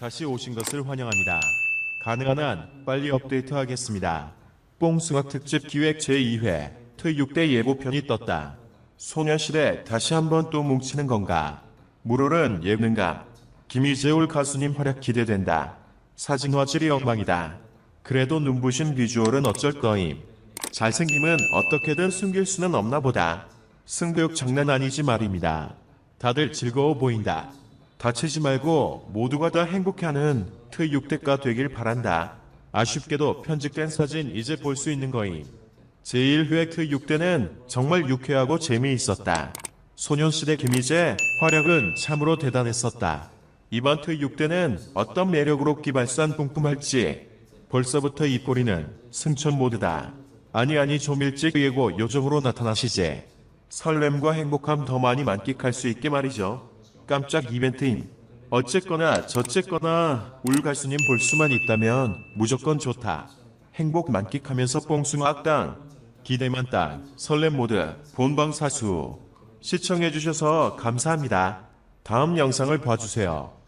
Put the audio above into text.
다시 오신 것을 환영합니다. 가능한 한 빨리 업데이트하겠습니다. 뽕숭악 특집 기획 제2회 토6대 예고편이 떴다. 소녀시대 다시 한번 또 뭉치는 건가? 물오른 예능감. 김희재울 가수님 활약 기대된다. 사진 화질이 엉망이다. 그래도 눈부신 비주얼은 어쩔 거임. 잘생김은 어떻게든 숨길 수는 없나 보다. 승부욕 장난 아니지 말입니다. 다들 즐거워 보인다. 다치지 말고 모두가 다 행복해하는 트6대가 되길 바란다. 아쉽게도 편집된 사진 이제 볼 수 있는 거임. 제1회 트6대는 정말 유쾌하고 재미있었다. 소년시대 김희재 활약은 참으로 대단했었다. 이번 트6대는 어떤 매력으로 기발산 뿜뿜할지 벌써부터 입꼬리는 승천 모드다. 아니 아니 좀 일찍 예고 요정으로 나타나시제. 설렘과 행복함 더 많이 만끽할 수 있게 말이죠. 깜짝 이벤트임. 어쨌거나 저쨌거나 울 갈수님 볼 수만 있다면 무조건 좋다. 행복 만끽하면서 뽕숭아 악당. 기대만 땅. 설렘 모드. 본방 사수. 시청해주셔서 감사합니다. 다음 영상을 봐주세요.